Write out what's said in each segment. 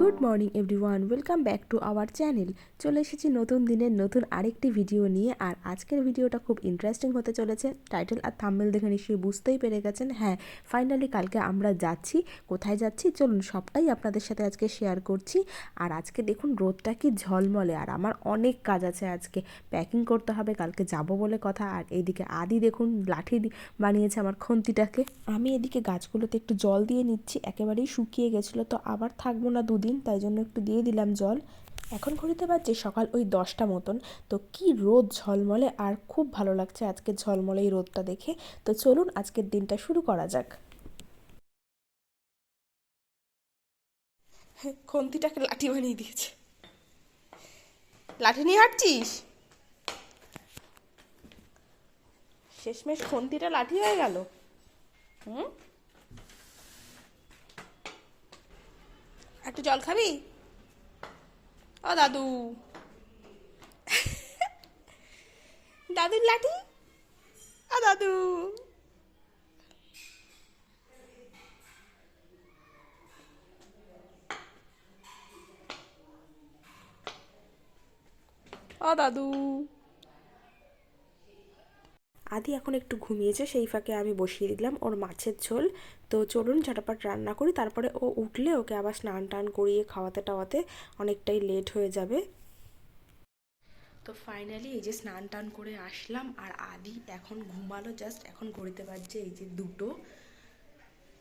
Good morning everyone welcome back to our channel চলে এসেছি নতুন দিনের নতুন আরেকটি ভিডিও নিয়ে, আর আজকের ভিডিওটা খুব ইন্টারেস্টিং হতে চলেছে। টাইটেল আর থাম্বেল দেখে নিশ্চয়ই বুঝতেই পেরে গেছেন। হ্যাঁ ফাইনালি কালকে আমরা যাচ্ছি। কোথায় যাচ্ছি? চলুন সবটাই আপনাদের সাথে আজকে শেয়ার করছি। আর আজকে দেখুন, রোদটা কি ঝলমলে। আর আমার অনেক কাজ আছে আজকে। প্যাকিং করতে হবে, কালকে যাব বলে কথা। আর এইদিকে আদি দেখুন, লাঠি বানিয়েছে আমার খন্তিটাকে। আমি এদিকে গাছগুলোতে একটু জল দিয়ে নিচ্ছি। একেবারেই শুকিয়ে গেছিল, তো আবার থাকব না দুদিন। তাই জন্য একটু দিয়ে দিলাম জল। এখন ঘড়িতে বাজছে সকাল ওই দশটা মতন। তো কি রোদ ঝলমলে, আর খুব ভালো লাগছে আজকে ঝলমলে এই রোদটা দেখে। তো চলুন আজকের দিনটা শুরু করা যাক। খন্তিটাকে লাঠি বানিয়ে দিয়েছে। লাঠি নিয়ে হাঁটছিস? শেষমেশ খন্তিটা লাঠি হয়ে গেল। হুম? জল খাবি? ও দাদু। দাদুর লাঠি? ও দাদু। ও দাদু। আদি এখন একটু ঘুমিয়েছে, সেই ফাঁকে আমি বসিয়ে দিলাম ওর মাছের ঝোল। তো চলুন ঝটাপাট রান্না করি, তারপরে ও উঠলে ওকে আবার স্নান টান করিয়ে খাওয়াতে টাওয়াতে অনেকটাই লেট হয়ে যাবে। তো ফাইনালি এই যে স্নান টান করে আসলাম আর আদি এখন ঘুমালো জাস্ট এখন ঘড়িতে বাজছে এই যে দুটো।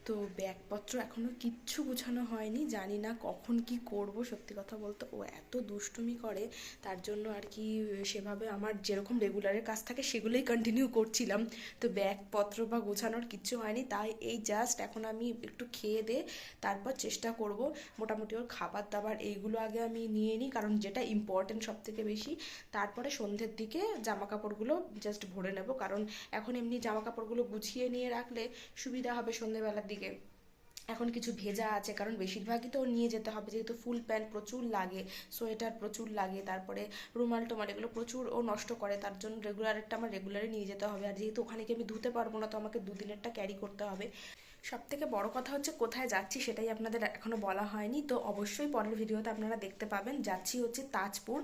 তো ব্যাগপত্র এখনও কিচ্ছু গোছানো হয়নি, জানি না কখন কি করব, সত্যি কথা বলতে ও এত দুষ্টুমি করে, তার জন্য আর কি সেভাবে আমার যেরকম রেগুলারের কাজ থাকে সেগুলোই কন্টিনিউ করছিলাম। তো ব্যাগপত্র বা গোছানোর কিচ্ছু হয়নি, তাই এই জাস্ট এখন আমি একটু খেয়ে দে, তারপর চেষ্টা করব। মোটামুটি ওর খাবার দাবার এইগুলো আগে আমি নিয়ে নিই, কারণ যেটা ইম্পর্টেন্ট সব থেকে বেশি। তারপরে সন্ধ্যের দিকে জামা কাপড়গুলো জাস্ট ভরে নেব, কারণ এখন এমনি জামা কাপড়গুলো গুছিয়ে নিয়ে রাখলে সুবিধা হবে সন্ধ্যেবেলার দিকে। এখন কিছু ভেজা আছে, কারণ বেশিরভাগই তো নিয়ে যেতে হবে, যেহেতু ফুল প্যান্ট প্রচুর লাগে, সোয়েটার প্রচুর লাগে, তারপরে রুমাল টোমাল এগুলো প্রচুর ও নষ্ট করে, তার জন্য রেগুলারেরটা আমার রেগুলারই নিয়ে যেতে হবে। আর যেহেতু ওখানে গিয়ে আমি ধুতে পারব না, তো আমাকে দুদিনেরটা ক্যারি করতে হবে। সব থেকে বড় কথা হচ্ছে কোথায় যাচ্ছি সেটাই আপনাদের এখনও বলা হয়নি। তো অবশ্যই পরের ভিডিওতে আপনারা দেখতে পাবেন। যাচ্ছি হচ্ছে তাজপুর।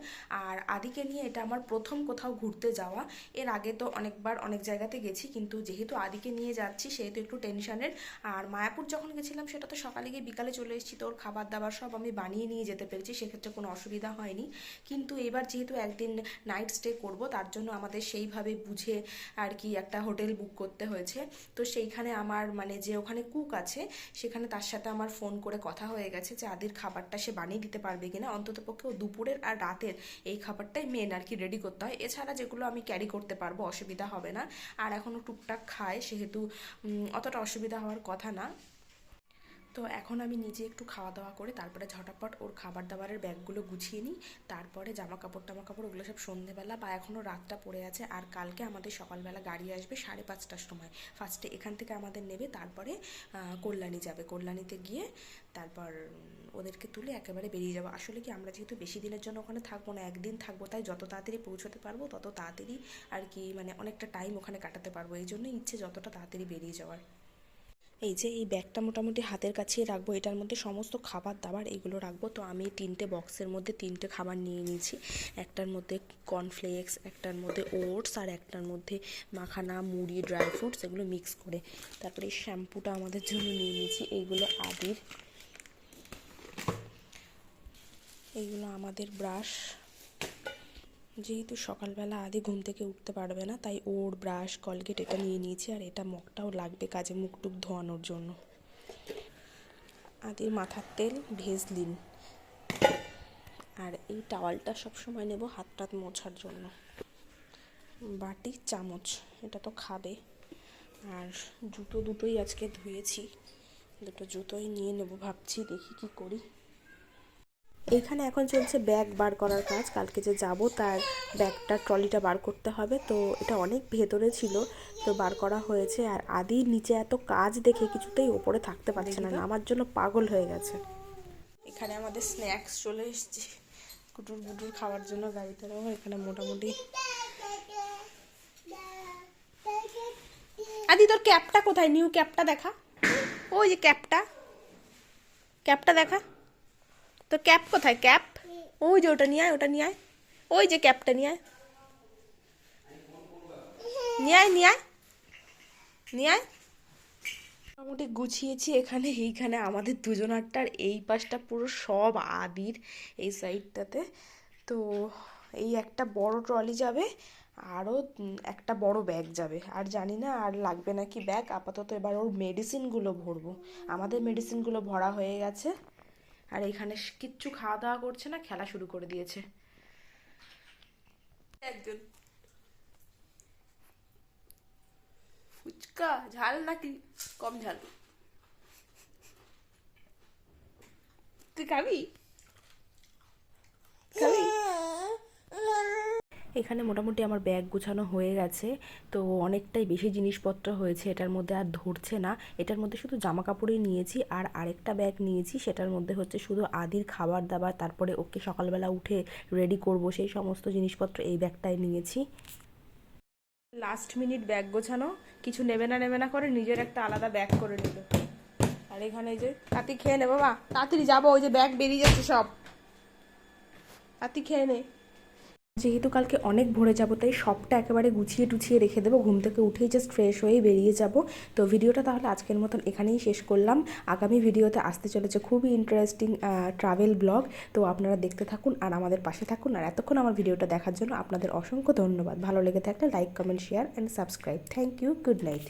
আর আদিকে নিয়ে এটা আমার প্রথম কোথাও ঘুরতে যাওয়া। এর আগে তো অনেকবার অনেক জায়গাতে গেছি, কিন্তু যেহেতু আদিকে নিয়ে যাচ্ছি সেহেতু একটু টেনশনের। আর মায়াপুর যখন গেছিলাম সেটা তো সকালে গিয়ে বিকালে চলে এসেছি, তো ওর খাবার দাবার সব আমি বানিয়ে নিয়ে যেতে পেরেছি, সেক্ষেত্রে কোনো অসুবিধা হয়নি। কিন্তু এবার যেহেতু একদিন নাইট স্টে করব, তার জন্য আমাদের সেইভাবে বুঝে আর কি একটা হোটেল বুক করতে হয়েছে। তো সেইখানে আমার মানে যে ওখানে কুক আছে, সেখানে তার সাথে আমার ফোন করে কথা হয়ে গেছে যে আদির খাবারটা সে বানিয়ে দিতে পারবে কিনা। অন্তত পক্ষে ও দুপুরের আর রাতের এই খাবারটাই মেন আর কি রেডি করতে হয়। এছাড়া যেগুলো আমি ক্যারি করতে পারব অসুবিধা হবে না। আর এখনও টুকটাক খায়, সেহেতু অতটা অসুবিধা হওয়ার কথা না। তো এখন আমি নিজে একটু খাওয়া দাওয়া করে তারপরে ঝটাপট ওর খাবার দাবারের ব্যাগগুলো গুছিয়ে নিই। তারপরে জামা কাপড় টামা কাপড় ওগুলো সব সন্ধেবেলা বা এখনও রাতটা পড়ে আছে আর কালকে আমাদের সকালবেলা গাড়ি আসবে সাড়ে পাঁচটার সময়। ফার্স্টে এখান থেকে আমাদের নেবে, তারপরে কল্যাণী যাবে। কল্যাণীতে গিয়ে তারপর ওদেরকে তুলে একেবারে বেরিয়ে যাব। আসলে কি আমরা যেহেতু বেশি দিনের জন্য ওখানে থাকব না, একদিন থাকব তাই যত তাড়াতাড়ি পৌঁছতে পারব তত তাড়াতাড়ি আর কি মানে অনেকটা টাইম ওখানে কাটাতে পারব। এই জন্যই ইচ্ছে যতটা তাড়াতাড়ি বেরিয়ে যাওয়ার। এই যে এই ব্যাগটা মোটামুটি হাতের কাছেই রাখব, এটার মধ্যে সমস্ত খাবার দাবার এগুলো রাখব। তো আমি তিনটে বক্সের মধ্যে তিনটে খাবার নিয়ে নিয়েছি। একটার মধ্যে কর্নফ্লেক্স একটার মধ্যে ওটস আর একটার মধ্যে মাখানা, মুড়ি ড্রাই ফ্রুটস এগুলো মিক্স করে তারপরে এই শ্যাম্পুটা আমাদের জন্য নিয়ে নিয়েছি। এইগুলো আদির। এইগুলো আমাদের ব্রাশ যেহেতু সকালবেলা আদি ঘুম থেকে উঠতে পারবে না, তাই ওর ব্রাশ কলগেট এটা নিয়ে নিয়েছি আর এটা মগটাও লাগবে কাজে মুখ টুক ধোয়ানোর জন্য। আদির মাথার তেল ভেজলিন। আর এই টাওয়ালটা সবসময় নেব হাত টাত মোছার জন্য। বাটি, চামচ, এটা তো খাবে। আর জুতো দুটোই আজকে ধুয়েছি। দুটো জুতোই নিয়ে নেব ভাবছি, দেখি কি করি। এইখানে এখন চলছে ব্যাগ বার করার কাজ। কালকে যে যাব তার ব্যাগটা ট্রলিটা বার করতে হবে। তো এটা অনেক ভেতরে ছিল তো বার করা হয়েছে। আর আদি নিচে এত কাজ দেখে কিছুতেই ওপরে থাকতে পারছে না। আমার জন্য পাগল হয়ে গেছে। এখানে আমাদের স্ন্যাক্স চলে এসেছে। কুটুর বুটুর খাওয়ার জন্য গাড়িতে এখানে মোটামুটি আদি তোর ক্যাপটা কোথায়? নিউ ক্যাপটা দেখা। ওই যে ক্যাপটা। ক্যাপটা দেখা। তো ক্যাপ কোথায়? ক্যাপ? ওই যে ওটা নিয়ে আয়, ওটা নিয়ে আয়। ওই যে ক্যাপটা নিয়ে আয়। নিয়ে আয় নিয়ে আয়। নিয়ে আয়। মোটামুটি গুছিয়েছি এখানে, এইখানে আমাদের দুজনারটার এই পাশটা পুরো সব আদির এই সাইডটাতে। তো এই একটা বড় ট্রলি যাবে, আরও একটা বড় ব্যাগ যাবে। আর জানি না, আর লাগবে নাকি ব্যাগ? আপাতত এবার ওর মেডিসিনগুলো ভরবো। আমাদের মেডিসিনগুলো ভরা হয়ে গেছে। আর এখানে কিচ্ছু খাওয়া দাওয়া করছে না খেলা শুরু করে দিয়েছে। একজন। ফুচকা ঝাল নাকি কম ঝাল? তুই খাবি? খাবি? এখানে মোটামুটি আমার ব্যাগ গোছানো হয়ে গেছে। তো অনেকটাই বেশি জিনিসপত্র হয়েছে, এটার মধ্যে আর ধরছে না। এটার মধ্যে শুধু জামা কাপড়ই নিয়েছি আর আরেকটা ব্যাগ নিয়েছি, সেটার মধ্যে হচ্ছে শুধু আদির খাবার দাবার, তারপরে ওকে সকালবেলা উঠে রেডি করব, সেই সমস্ত জিনিসপত্র এই ব্যাগটায় নিয়েছি। লাস্ট মিনিট ব্যাগ গোছানো, কিছু নেবে না নেবে না করে নিজের একটা আলাদা ব্যাগ করে নিল আর এখানে যে তাতি খেয়ে নে বাবা, তাড়াতাড়ি যাব, ওই যে ব্যাগ বেরিয়ে যাচ্ছে সব। তাতি খেয়ে নে। যেহেতু কালকে অনেক ভোরে যাব, তাই সবটা একেবারে গুছিয়ে টুছিয়ে রেখে দেবো। ঘুম থেকে উঠেই জাস্ট ফ্রেশ হয়েই বেরিয়ে যাব। তো ভিডিওটা তাহলে আজকের মতন এখানেই শেষ করলাম। আগামী ভিডিওতে আসতে চলেছে খুবই ইন্টারেস্টিং ট্রাভেল ব্লগ তো আপনারা দেখতে থাকুন আর আমাদের পাশে থাকুন। আর এতক্ষণ আমার ভিডিওটা দেখার জন্য আপনাদের অসংখ্য ধন্যবাদ। ভালো লেগে থাকলে like comment share and subscribe thank you good night